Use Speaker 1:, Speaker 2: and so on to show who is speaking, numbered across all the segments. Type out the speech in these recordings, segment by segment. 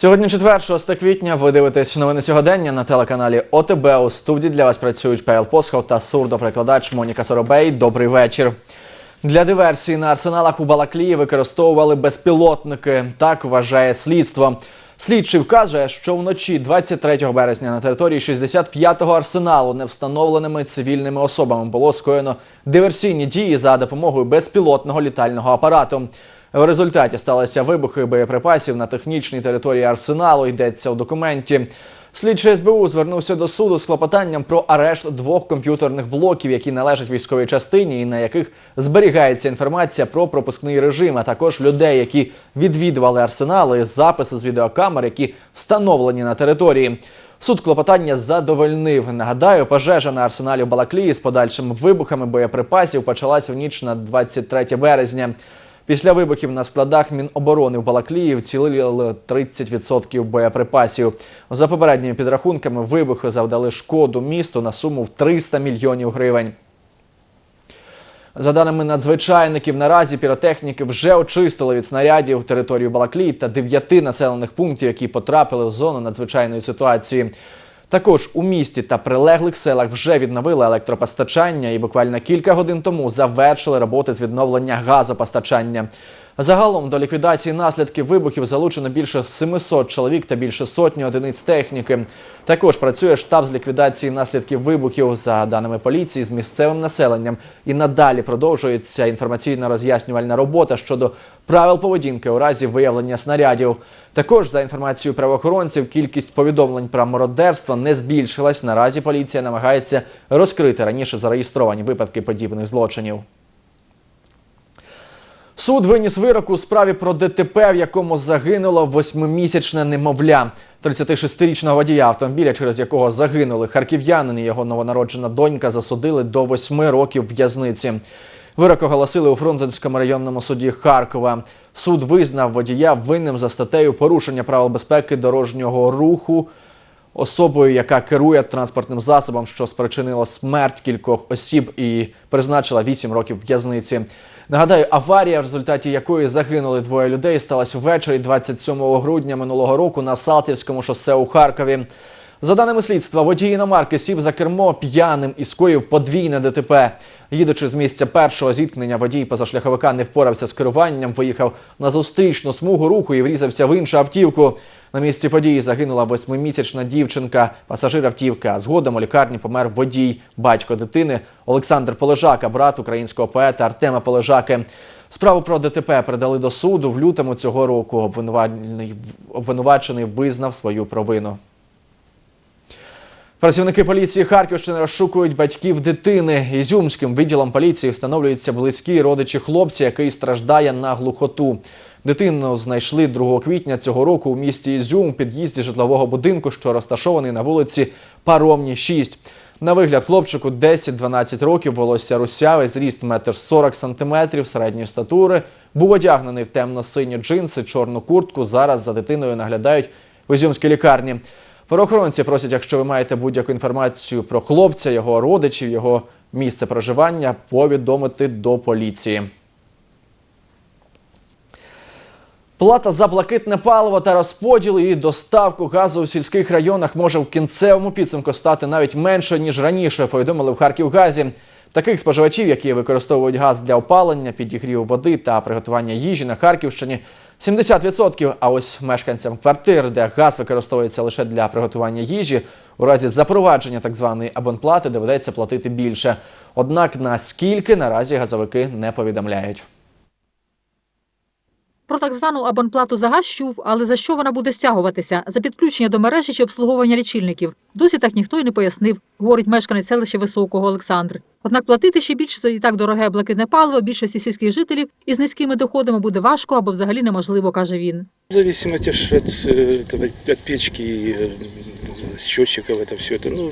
Speaker 1: Сьогодні четвер, 6 квітня. Ви дивитесь новини сьогодення на телеканалі ОТБ. У студії для вас працюють Павел Посхов та сурдоперекладач Моніка Соробей. Добрий вечір. Для диверсії на арсеналах у Балаклії використовували безпілотники. Так вважає слідство. Слідчий вказує, що вночі 23 березня на території 65-го арсеналу невстановленими цивільними особами було скоєно диверсійні дії за допомогою безпілотного літального апарату. В результаті сталися вибухи боєприпасів на технічній території арсеналу. Йдеться у документі. Слідчий СБУ звернувся до суду з клопотанням про арешт двох комп'ютерних блоків, які належать військовій частині, і на яких зберігається інформація про пропускний режим, а також людей, які відвідували арсенали, записи з відеокамер, які встановлені на території. Суд клопотання задовольнив. Нагадаю, пожежа на арсеналі в Балаклії з подальшими вибухами боєприпасів почалася в ніч на 23 березня. Після вибухів на складах Міноборони в Балаклії вцілили 30% боєприпасів. За попередніми підрахунками, вибухи завдали шкоду місту на суму в 300 мільйонів гривень. За даними надзвичайників, наразі піротехніки вже очистили від снарядів територію Балаклії та дев'яти населених пунктів, які потрапили в зону надзвичайної ситуації. Також у місті та прилеглих селах вже відновили електропостачання і буквально кілька годин тому завершили роботи з відновлення газопостачання. Загалом до ліквідації наслідків вибухів залучено більше 700 чоловік та більше сотні одиниць техніки. Також працює штаб з ліквідації наслідків вибухів за даними поліції з місцевим населенням. І надалі продовжується інформаційна роз'яснювальна робота щодо правил поведінки у разі виявлення снарядів. Також за інформацією правоохоронців, кількість повідомлень про мародерство не збільшилась. Наразі поліція намагається розкрити раніше зареєстровані випадки подібних злочинів. Суд виніс вирок у справі про ДТП, в якому загинуло восьмимісячне немовля. 36-річного водія автомобіля, через якого загинули харків'янин і його новонароджена донька, засудили до восьми років в'язниці. Вирок оголосили у Фрунзенському районному суді Харкова. Суд визнав водія винним за статтею порушення правил безпеки дорожнього руху особою, яка керує транспортним засобом, що спричинило смерть кількох осіб і призначила 8 років в'язниці. Нагадаю, аварія, в результаті якої загинули двоє людей, сталася ввечері 27 грудня минулого року на Салтівському шосе у Харкові. За даними слідства, водій іномарки сів за кермо п'яним і скоїв подвійне ДТП. Їдучи з місця першого зіткнення, водій позашляховика не впорався з керуванням, виїхав на зустрічну смугу руху і врізався в іншу автівку. На місці події загинула восьмимісячна дівчинка, пасажир автівки. А згодом у лікарні помер водій, батько дитини Олександр Полежака, брат українського поета Артема Полежаки. Справу про ДТП передали до суду в лютому цього року. Обвинувачений визнав свою провину. Працівники поліції Харківщини розшукують батьків дитини. Ізюмським відділом поліції встановлюються близькі родичі хлопця, який страждає на глухоту. Дитину знайшли 2 квітня цього року у місті Ізюм під'їзді житлового будинку, що розташований на вулиці Паромні 6. На вигляд хлопчику 10-12 років, волосся русяве, зріст 1,40 см, середньої статури. Був одягнений в темно-сині джинси, чорну куртку. Зараз за дитиною наглядають в Ізюмській лікарні. Правоохоронці просять, якщо ви маєте будь-яку інформацію про хлопця, його родичів, його місце проживання, повідомити до поліції. Плата за блакитне паливо та розподіл і доставку газу у сільських районах може в кінцевому підсумку стати навіть меншою, ніж раніше, повідомили в Харківгазі. Таких споживачів, які використовують газ для опалення, підігріву води та приготування їжі на Харківщині 70%. А ось мешканцям квартир, де газ використовується лише для приготування їжі, у разі запровадження так званої абонплати доведеться платити більше. Однак наскільки наразі газовики не повідомляють.
Speaker 2: Про так звану абонплату за газ чув, але за що вона буде стягуватися? За підключення до мережі чи обслуговування лічильників? Досі так ніхто й не пояснив, говорить мешканець селища Високого Олександр. Однак платити ще більше за і так дороге блакитне паливо більшості сільських жителів із низькими доходами буде важко або взагалі неможливо, каже він.
Speaker 3: В зависимости ж от, э, этого, от печки, и, э, счетчиков, это все это, ну,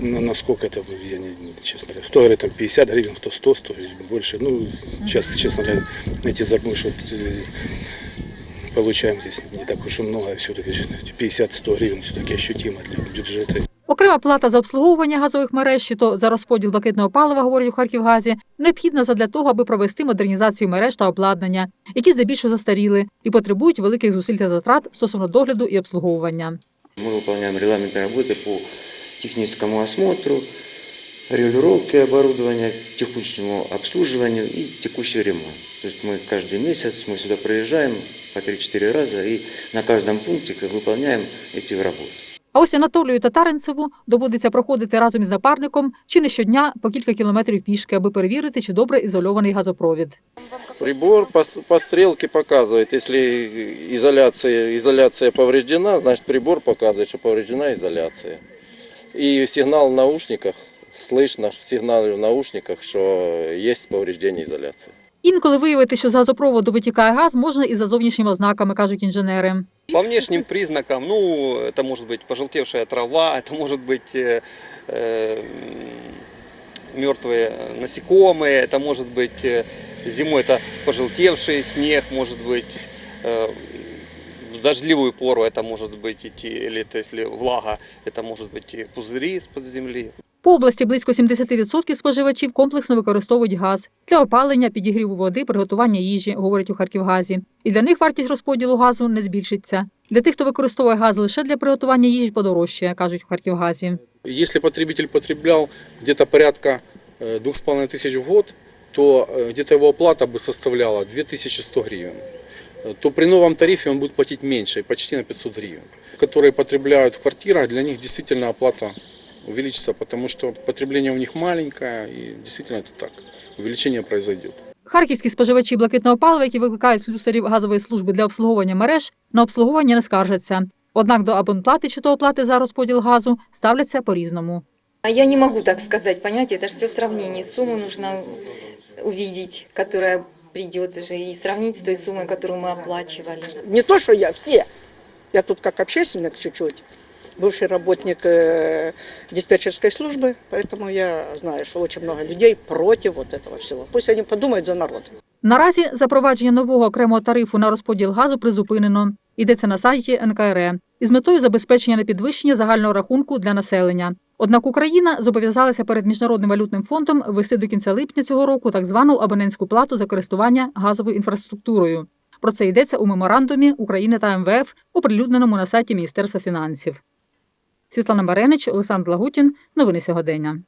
Speaker 3: на- насколько это, я не, честно говоря, кто говорит, там 50 гривен, кто 100, 100 или больше, ну, сейчас, честно говоря, эти зарплаты, что э, получаем здесь не так уж и много, все-таки 50-100 гривен все-таки ощутимо для бюджета.
Speaker 2: Окремо Зокрема, плата за обслуговування газових мереж чи то за розподіл блакитного палива, говорять у Харківгазі, необхідна задля того, аби провести модернізацію мереж та обладнання, які здебільшого застаріли і потребують великих зусиль та затрат стосовно догляду і обслуговування.
Speaker 4: Мы выполняем регламентные работы по техническому осмотру, регулировке оборудования, текущему обслуживанию и текущий ремонт. То есть мы каждый месяц мы сюда приезжаем по 3-4 раза и на каждом пункте выполняем эти работы.
Speaker 2: А ось Анатолію Татаринцеву доводиться проходити разом із напарником чи не щодня по кілька кілометрів пішки, аби перевірити, чи добре ізольований газопровід.
Speaker 5: Прибор по, с- по стрелке показывает, если изоляция, изоляция повреждена, значит прибор показывает, что повреждена изоляция. И сигнал в наушниках, слышно в сигнале в наушниках, что есть повреждение изоляции.
Speaker 2: Інколи виявити, що з газопроводу витікає газ, можна і за зовнішніми ознаками, кажуть інженери.
Speaker 6: По внешним признакам, ну, это может быть пожелтевшая трава, это может быть э, э, мертвые насекомые, это может быть э, зимой это пожелтевший снег, может быть э, в дождливую пору это может быть идти, или это, если влага, это может быть и пузыри из-под земли.
Speaker 2: По області близько 70% споживачів комплексно використовують газ для опалення, підігріву води, приготування їжі, говорять у Харківгазі. І для них вартість розподілу газу не збільшиться. Для тих, хто використовує газ лише для приготування їжі, подорожчає, кажуть у Харківгазі.
Speaker 3: Если потребитель потреблял где-то порядка э, 2500 в год, то э, где-то его оплата бы составляла 2100 гривен. Э, То при новом тарифе он будет платить меньше, почти на 500 гривен. Которые потребляют в квартирах, для них действительно оплата увеличится, потому что потребление у них маленькое, и действительно это так. Увеличение произойдет.
Speaker 2: Харківські споживачі блакитного палива, які викликають слюсарів газової служби для обслуговування мереж, на обслуговування не скаржаться. Однак до абонплати чи то оплати за розподіл газу ставляться по-різному.
Speaker 7: А я не могу так сказать, понимаете, это же все в сравнении. Сумму нужно увидеть, которая придет же, и сравнить с той суммой, которую мы оплачивали.
Speaker 8: Не то, что я, все. Я тут как общественник чуть-чуть, бывший работник э, диспетчерской службы, поэтому я знаю, что очень много людей против вот этого всего. Пусть они подумают за народ.
Speaker 2: Наразі запровадження нового окремого тарифу на розподіл газу призупинено. Йдеться на сайті НКРЕ із метою забезпечення непідвищення загального рахунку для населення. Однак Україна зобов'язалася перед міжнародним валютним фондом ввести до кінця липня цього року так звану абонентську плату за користування газовою інфраструктурою. Про це йдеться у меморандумі України та МВФ, оприлюдненому на сайті Міністерства фінансів. Світлана Маренич, Олександр Лагутін. Новини сьогодення.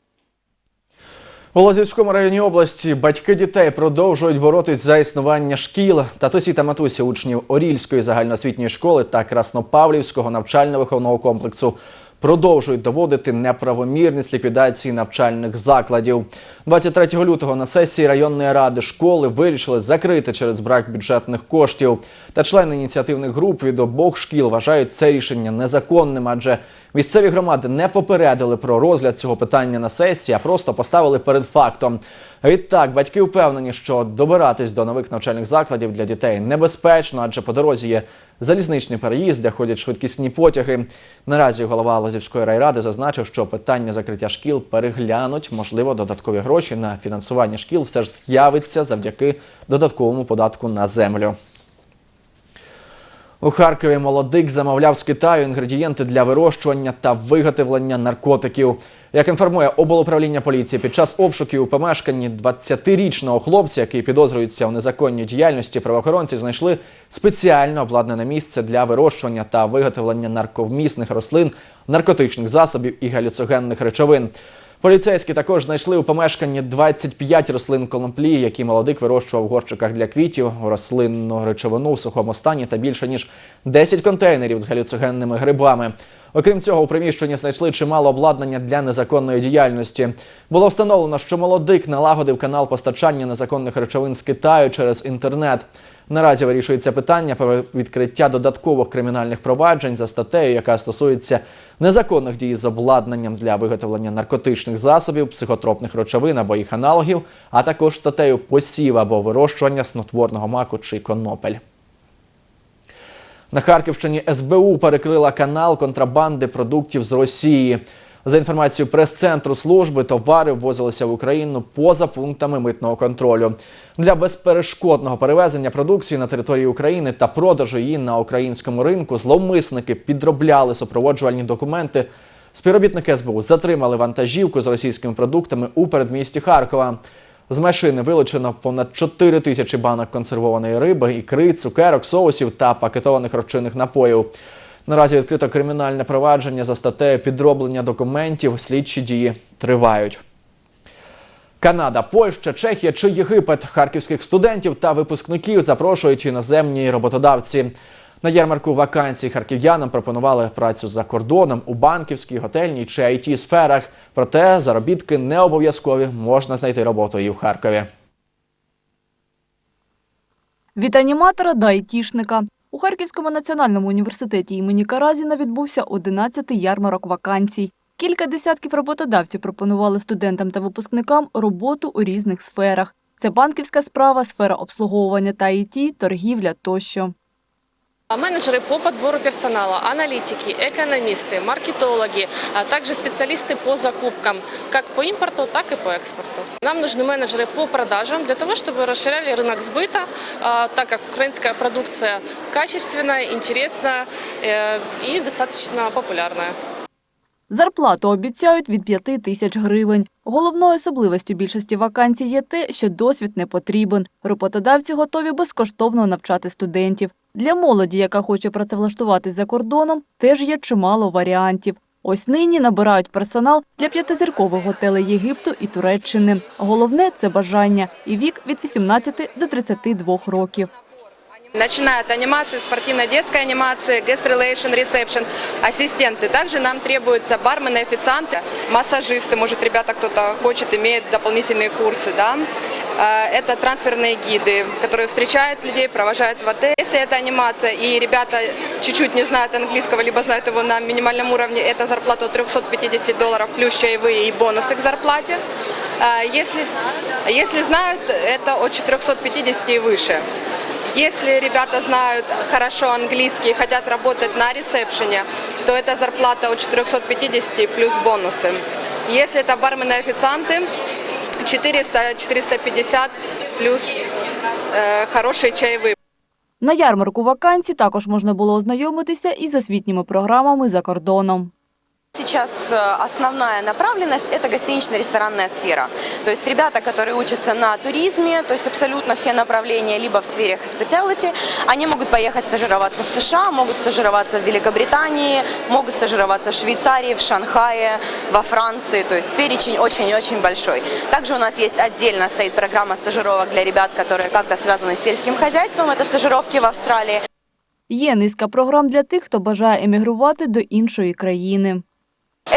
Speaker 1: У Лозівському районі області батьки дітей продовжують боротись за існування шкіл. Татусі та матусі учнів Орільської загальноосвітньої школи та Краснопавлівського навчально-виховного комплексу продовжують доводити неправомірність ліквідації навчальних закладів. 23 лютого на сесії районної ради школи вирішили закрити через брак бюджетних коштів. Та члени ініціативних груп від обох шкіл вважають це рішення незаконним, адже місцеві громади не попередили про розгляд цього питання на сесії, а просто поставили перед фактом. Відтак, батьки впевнені, що добиратись до нових навчальних закладів для дітей небезпечно, адже по дорозі є залізничний переїзд, де ходять швидкісні потяги. Наразі голова Лозівської райради зазначив, що питання закриття шкіл переглянуть. Можливо, додаткові гроші на фінансування шкіл все ж з'явиться завдяки додатковому податку на землю. У Харкові молодик замовляв з Китаю інгредієнти для вирощування та виготовлення наркотиків. Як інформує облуправління поліції, під час обшуків у помешканні 20-річного хлопця, який підозрюється у незаконній діяльності, правоохоронці знайшли спеціально обладнане місце для вирощування та виготовлення нарковмісних рослин, наркотичних засобів і галюцогенних речовин. Поліцейські також знайшли у помешканні 25 рослин конопли, які молодик вирощував в горщиках для квітів, рослинну речовину в сухому стані та більше ніж 10 контейнерів з галюцигенними грибами. Окрім цього, у приміщенні знайшли чимало обладнання для незаконної діяльності. Було встановлено, що молодик налагодив канал постачання незаконних речовин з Китаю через інтернет. Наразі вирішується питання про відкриття додаткових кримінальних проваджень за статтею, яка стосується незаконних дій з обладнанням для виготовлення наркотичних засобів, психотропних речовин або їх аналогів, а також статтею посів або вирощування снотворного маку чи конопель. На Харківщині СБУ перекрила канал контрабанди продуктів з Росії. За інформацією прес-центру служби, товари ввозилися в Україну поза пунктами митного контролю. Для безперешкодного перевезення продукції на території України та продажу її на українському ринку зловмисники підробляли супроводжувальні документи Співробітники СБУ затримали вантажівку з російськими продуктами у передмісті Харкова. З машини вилучено понад 4 тисячі банок консервованої риби, ікри, цукерок, соусів та пакетованих розчинних напоїв. Наразі відкрито кримінальне провадження за статтею підроблення документів. Слідчі дії тривають. Канада, Польща, Чехія чи Єгипет харківських студентів та випускників запрошують іноземні роботодавці. На ярмарку вакансій харків'янам пропонували працю за кордоном у банківській, готельній чи it сферах. Проте заробітки не обов'язкові. Можна знайти роботу і в Харкові.
Speaker 9: Від аніматора до айтішника. У Харківському національному університеті імені Каразіна відбувся 11-й ярмарок вакансій. Кілька десятків роботодавців пропонували студентам та випускникам роботу у різних сферах. Це банківська справа, сфера обслуговування та ІТ, торгівля тощо.
Speaker 10: А Менеджеры по подбору персонала, аналитики, экономисты, маркетологи, а также специалисты по закупкам, как по импорту, так и по экспорту. Нам нужны менеджеры по продажам для того, чтобы расширяли рынок сбыта, а, так как украинская продукция качественная, интересная э, и достаточно популярная.
Speaker 9: Зарплату обіцяють від 5 тисяч гривень. Головною особливостю більшості вакансій є те, що досвід не потрібен. Роботодавці готові безкоштовно навчати студентів. Для молоді, яка хоче працевлаштуватись за кордоном, теж є чимало варіантів. Ось нині набирають персонал для п'ятизіркових готелей Єгипту і Туреччини. Головне це бажання і вік від 18 до 32 років.
Speaker 11: Начиная от анимации, спортивно-детской анимации, guest relation, reception, ассистенты. Также нам требуются бармены, официанты, массажисты. Может, ребята кто-то хочет, имеет дополнительные курсы, да. Э, Это трансферные гиды, которые встречают людей, провожают в отель. Если это анимация и ребята чуть-чуть не знают английского, либо знают его на минимальном уровне, это зарплата от 350 долларов плюс чаевые и бонусы к зарплате. Э, Если, если знают, это от 450 и выше. Если ребята знают хорошо английский и хотят работать на ресепшене, то это зарплата от 450 плюс бонусы. Если это бармены и официанты, 400-450 плюс э, хорошие чаевые.
Speaker 9: На ярмарку вакансій також можна було ознайомитися із освітніми програмами за кордоном.
Speaker 12: Сейчас э, основная направленность – это гостинично-ресторанная сфера. То есть ребята, которые учатся на туризме, то есть абсолютно все направления, либо в сфере hospitality, они могут поехать стажироваться в США, могут стажироваться в Великобритании, могут стажироваться в Швейцарии, в Шанхае, во Франции. То есть перечень очень-очень большой. Также у нас есть отдельно стоит программа стажировок для ребят, которые как-то связаны с сельским хозяйством. Это стажировки в Австралии.
Speaker 9: Є низка програм для тих, хто бажає емігрувати до іншої країни.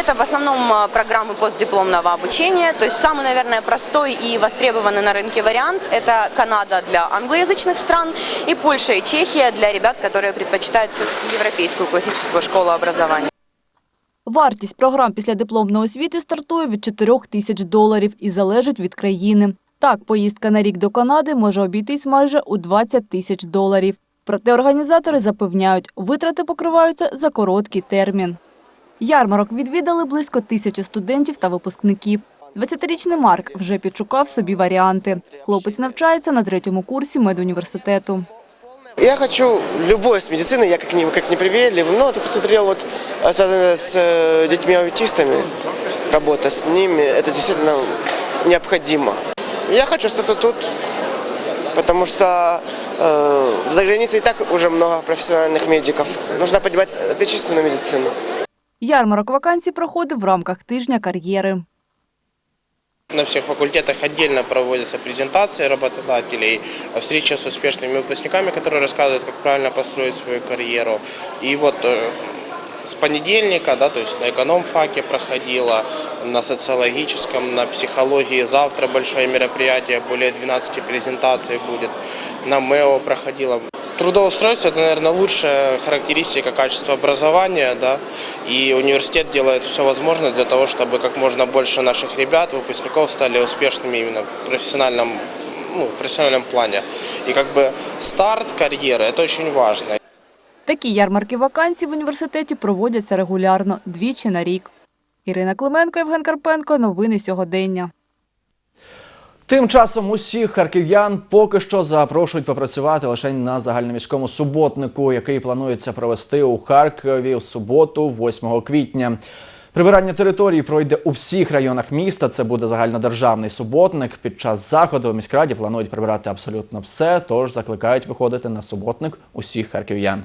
Speaker 12: Это в основном э, программы постдипломного обучения. То есть самый, наверное, простой и востребованный на рынке вариант – это Канада для англоязычных стран и Польша и Чехия для ребят, которые предпочитают все-таки европейскую классическую школу образования.
Speaker 9: Вартість програм після дипломної освіти стартує від 4 тисяч доларів і залежить від країни. Так, поїздка на рік до Канади може обійтись майже у 20 тисяч доларів. Проте організатори запевняють, витрати покриваються за короткий термін. Ярмарок відвідали близько тисячі студентів та випускників. 20-річний Марк вже підшукав собі варіанти. Хлопець навчається на третьому курсі медуніверситету.
Speaker 13: Я хочу любой с медицины, я как не, как не привередлив, но ты посмотрел, вот, э, связано с э, детьми-аутистами, работа с ними, это действительно необходимо. Я хочу остаться тут, потому что э, за границей и так уже много профессиональных медиков. Нужно поднимать отечественную медицину.
Speaker 9: Ярмарок вакансій проходив в рамках тижня кар'єри.
Speaker 14: На всех факультетах отдельно проводятся презентации работодателей, встреча с успешными выпускниками, которые рассказывают, как правильно построить свою карьеру. И вот э, с понедельника, да, то есть на эконом-факе на социологическом, на психологии. Завтра большое мероприятие, более 12 презентаций будет. На МЭО проходила. Трудоустройство – это, наверное, лучшая характеристика качества образования, да, и университет делает все возможное для того, чтобы как можно больше наших ребят, выпускников стали успешными именно в профессиональном, ну, в профессиональном плане. И как бы старт карьеры – это очень важно.
Speaker 9: Такі ярмарки вакансій в університеті проводяться регулярно, двічі на рік. Ірина Клименко, Євген Карпенко. Новини сьогодення.
Speaker 1: Тим часом усіх харків'ян поки що запрошують попрацювати лише на загальноміському суботнику, який планується провести у Харкові в суботу, 8 квітня. Прибирання території пройде у всіх районах міста. Це буде загальнодержавний суботник. Під час заходу в міськраді планують прибирати абсолютно все, тож закликають виходити на суботник усіх харків'ян.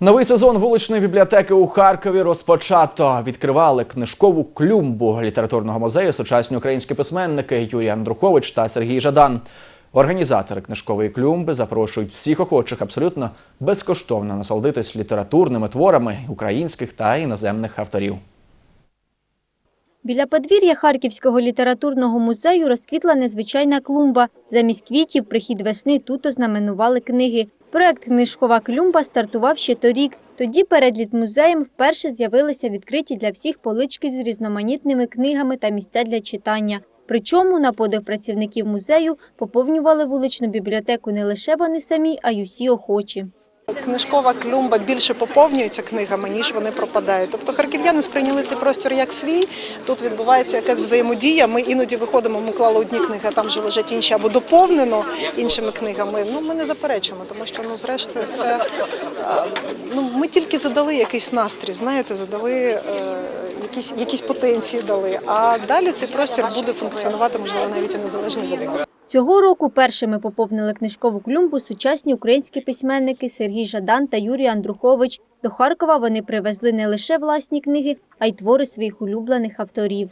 Speaker 1: Новий сезон вуличної бібліотеки у Харкові розпочато. Відкривали книжкову клюмбу літературного музею сучасні українські письменники Юрій Андрухович та Сергій Жадан. Організатори книжкової клюмби запрошують всіх охочих абсолютно безкоштовно насолодитись літературними творами українських та іноземних авторів.
Speaker 15: Біля подвір'я Харківського літературного музею розквітла незвичайна клумба. Замість квітів прихід весни тут ознаменували книги. Проект «Книжкова клюмба стартував ще торік. Тоді перед літмузеєм вперше з'явилися відкриті для всіх полички з різноманітними книгами та місця для читання. Причому на подив працівників музею поповнювали вуличну бібліотеку не лише вони самі, а й усі охочі.
Speaker 16: Книжкова клумба більше поповнюється книгами, ніж вони пропадають. Тобто харків'яни сприйняли цей простір як свій. Тут відбувається якась взаємодія. Ми іноді виходимо, ми клали одні книги, а там вже лежать інші або доповнено іншими книгами. Ну ми не заперечуємо, тому що ну зрештою це е, ну ми тільки задали якийсь настрій, знаєте, задали. е, Якісь, якісь потенції дали, а далі цей простір буде функціонувати, можливо, навіть і незалежно від нас.
Speaker 15: Цього року першими поповнили книжкову клюмбу сучасні українські письменники Сергій Жадан та Юрій Андрухович. До Харкова вони привезли не лише власні книги, а й твори своїх улюблених авторів.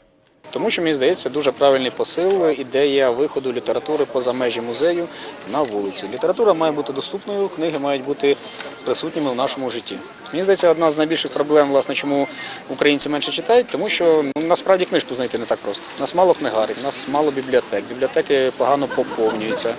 Speaker 17: Тому що мені здається дуже правильний посил, ідея виходу літератури поза межі музею на вулиці. Література має бути доступною, книги мають бути присутніми в нашому житті. Мені здається, одна з найбільших проблем, власне, чому українці менше читають, тому що ну, насправді книжку знайти не так просто. У нас мало книгарень, у нас мало бібліотек, бібліотеки погано поповнюються,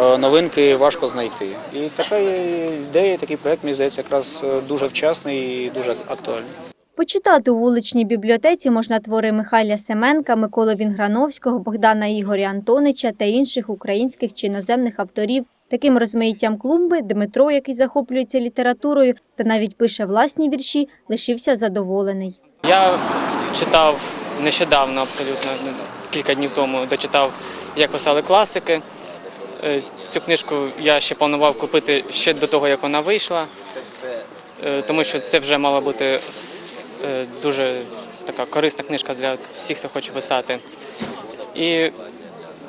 Speaker 17: е, новинки важко знайти. І така ідея, такий проект, мені здається, якраз е, дуже вчасний і дуже актуальний.
Speaker 15: Почитати у вуличній бібліотеці можна твори Михайля Семенка, Миколи Вінграновського, Богдана Ігоря Антонича та інших українських чи іноземних авторів. Таким розмаїттям клумби Дмитро, який захоплюється літературою та навіть пише власні вірші, лишився задоволений.
Speaker 18: Я читав нещодавно, абсолютно кілька днів тому дочитав, як писали класики. Е, Цю книжку я ще планував купити ще до того, як вона вийшла, е, тому що це вже мала бути дуже така корисна книжка для всіх, хто хоче писати. І,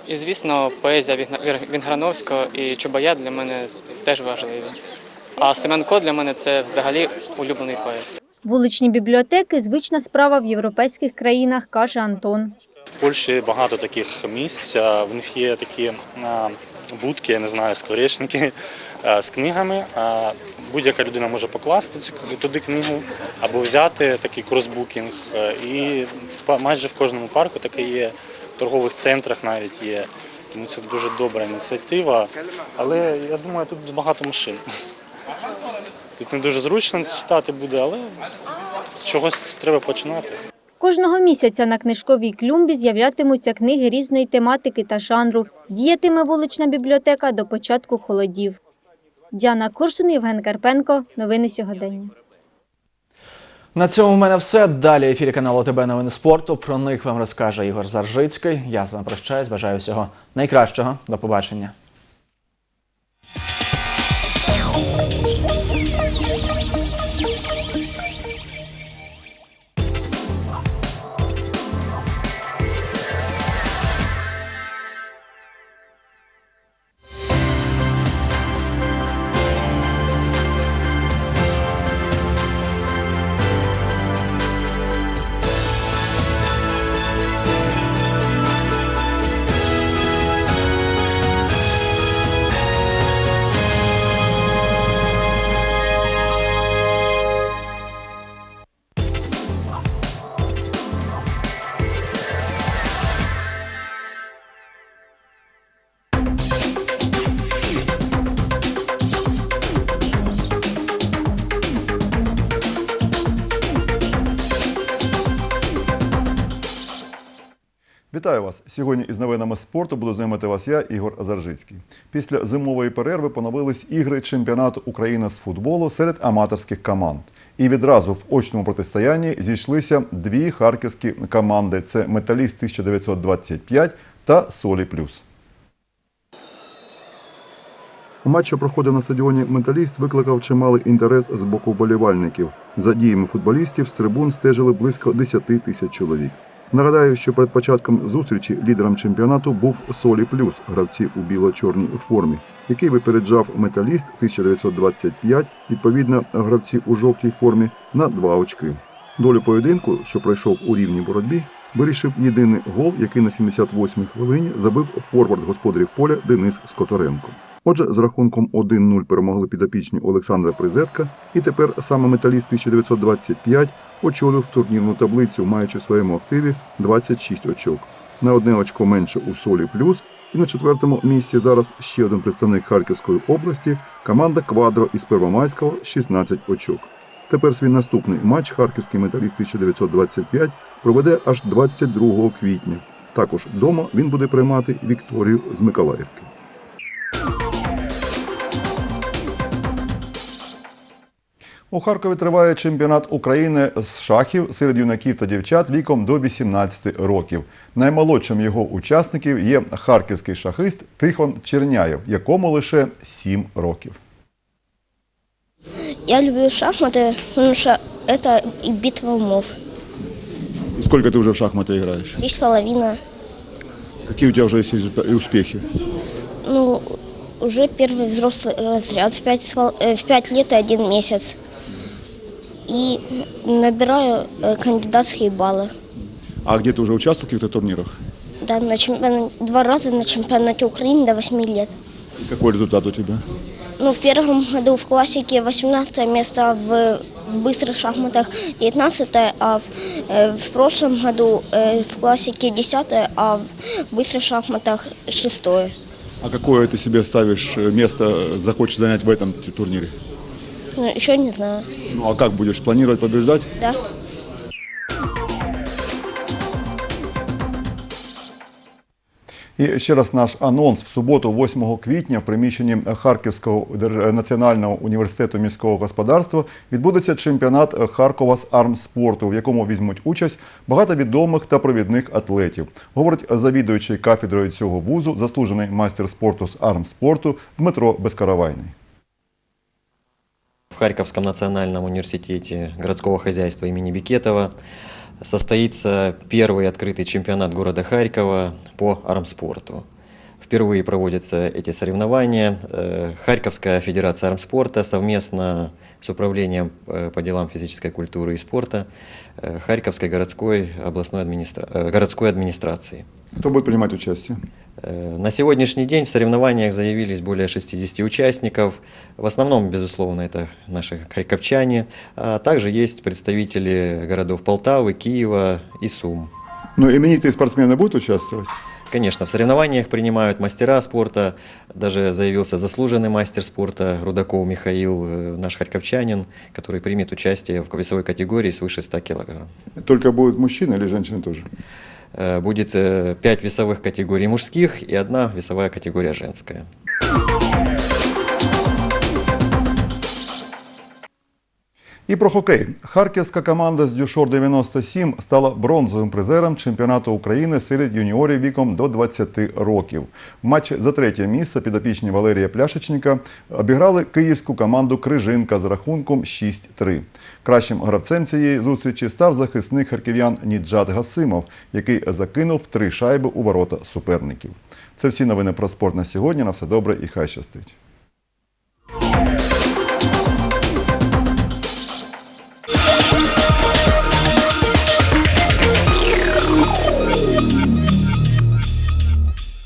Speaker 18: і звісно, поезія Вігна- Вінграновського і Чубая для мене теж важливі. А Семенко для мене це взагалі улюблений поет.
Speaker 15: Вуличні бібліотеки звична справа в європейських країнах, каже Антон.
Speaker 19: В Польщі багато таких місць. В них є такі будки, я не знаю, скворечники з книгами. Будь-яка людина може покласти туди книгу або взяти такий кросбукінг. І в майже в кожному парку таке є, в торгових центрах навіть є. Тому це дуже добра ініціатива. Але я думаю, тут багато машин. Тут не дуже зручно читати буде, але з чогось треба починати.
Speaker 15: Кожного місяця на книжковій клумбі з'являтимуться книги різної тематики та жанру. Діятиме вулична бібліотека до початку холодів. Діана Куршин, Євген Карпенко. Новини сьогодення.
Speaker 1: На цьому в мене все. Далі ефірі каналу ТБ новини спорту. Про них вам розкаже Ігор Заржицький. Я з вами прощаюсь. Бажаю всього найкращого. До побачення.
Speaker 20: Вітаю вас! Сьогодні із новинами спорту буду знайомити вас я, Ігор Заржицький. Після зимової перерви поновились ігри чемпіонату України з футболу серед аматорських команд. І відразу в очному протистоянні зійшлися дві харківські команди: це Металіст 1925 та Солі Плюс. Матч, що проходив на стадіоні Металіст, викликав чималий інтерес з боку вболівальників. За діями футболістів з трибун стежили близько 10 тисяч чоловік. Нагадаю, що перед початком зустрічі лідером чемпіонату був Солі Плюс, гравці у біло-чорній формі, який випереджав металіст 1925, відповідно гравці у жовтій формі на два очки. Долю поєдинку, що пройшов у рівній боротьбі, вирішив єдиний гол, який на 78-й хвилині забив форвард господарів поля Денис Скоторенко. Отже, з рахунком 1-0 перемогли підопічні Олександра Призетка, і тепер саме металіст 1925 очолив турнірну таблицю, маючи в своєму активі 26 очок. На одне очко менше у Солі Плюс. І на четвертому місці зараз ще один представник Харківської області команда Квадро із Первомайського 16 очок. Тепер свій наступний матч харківський металіст 1925 проведе аж 22 квітня. Також вдома він буде приймати Вікторію з Миколаївки. У Харкові триває чемпіонат України з шахів серед юнаків та дівчат віком до 18 років. Наймолодшим його учасників є харківський шахист Тихон Черняєв, якому лише 7 років.
Speaker 21: Я люблю шахматы, потому что это и битва умов.
Speaker 20: І скільки ти вже в шахмати граєш?
Speaker 21: Три с половиной.
Speaker 20: Які у тебе вже є успіхи?
Speaker 21: Ну, уже первый взрослый разряд в пять, с пол- э, в пять лет и один месяц. И набираю э, кандидатские баллы.
Speaker 20: А де ти вже участвував в яких-то турнірах?
Speaker 21: Да, на чемпионате, два раза на чемпионате Украины до 8 лет.
Speaker 20: І який результат у тебе?
Speaker 21: Ну, в первом году в классике 18 место, в, в быстрых шахматах 19 а в, э, в прошлом году э, в классике 10 а в быстрых шахматах 6
Speaker 20: А какое ты себе ставишь э, место, э, захочешь занять в этом турнире?
Speaker 21: Ну, еще не знаю.
Speaker 20: Ну а как будешь планировать побеждать?
Speaker 21: Да.
Speaker 20: І ще раз наш анонс в суботу, 8 квітня, в приміщенні Харківського держ- національного університету міського господарства відбудеться чемпіонат Харкова з армспорту, в якому візьмуть участь багато відомих та провідних атлетів. Говорить завідуючий кафедрою цього вузу, заслужений майстер спорту з армспорту Дмитро Безкаравайний.
Speaker 22: В Харьковском национальном университете городского хозяйства имени Бекетова состоится первый открытый чемпионат города Харькова по армспорту. Впервые проводятся эти соревнования. Э, Харьковская федерация армспорта совместно с управлением э, по делам физической культуры и спорта э, Харьковской городской, областной администра... городской администрации.
Speaker 20: Кто будет принимать участие?
Speaker 22: Э, На сегодняшний день в соревнованиях заявились более 60 участников. В основном, безусловно, это наши харьковчане. А также есть представители городов Полтавы, Киева и Сум.
Speaker 20: Ну, именитые спортсмены будут участвовать?
Speaker 22: Конечно, в соревнованиях принимают мастера спорта. Даже заявился заслуженный мастер спорта Рудаков Михаил, э, наш харьковчанин, который примет участие в весовой категории свыше 100 килограмм.
Speaker 20: Только будут мужчины или женщины тоже?
Speaker 22: Э, Будет 5 весовых категорий мужских и одна весовая категория женская.
Speaker 20: І про хокей. Харківська команда з Дюшор 97 стала бронзовим призером чемпіонату України серед юніорів віком до 20 років. В матчі за третє місце підопічні Валерія Пляшечника обіграли київську команду Крижинка з рахунком 6-3. Кращим гравцем цієї зустрічі став захисник харків'ян Ніджат Гасимов, який закинув три шайби у ворота суперників. Це всі новини про спорт на сьогодні. На все добре і хай щастить.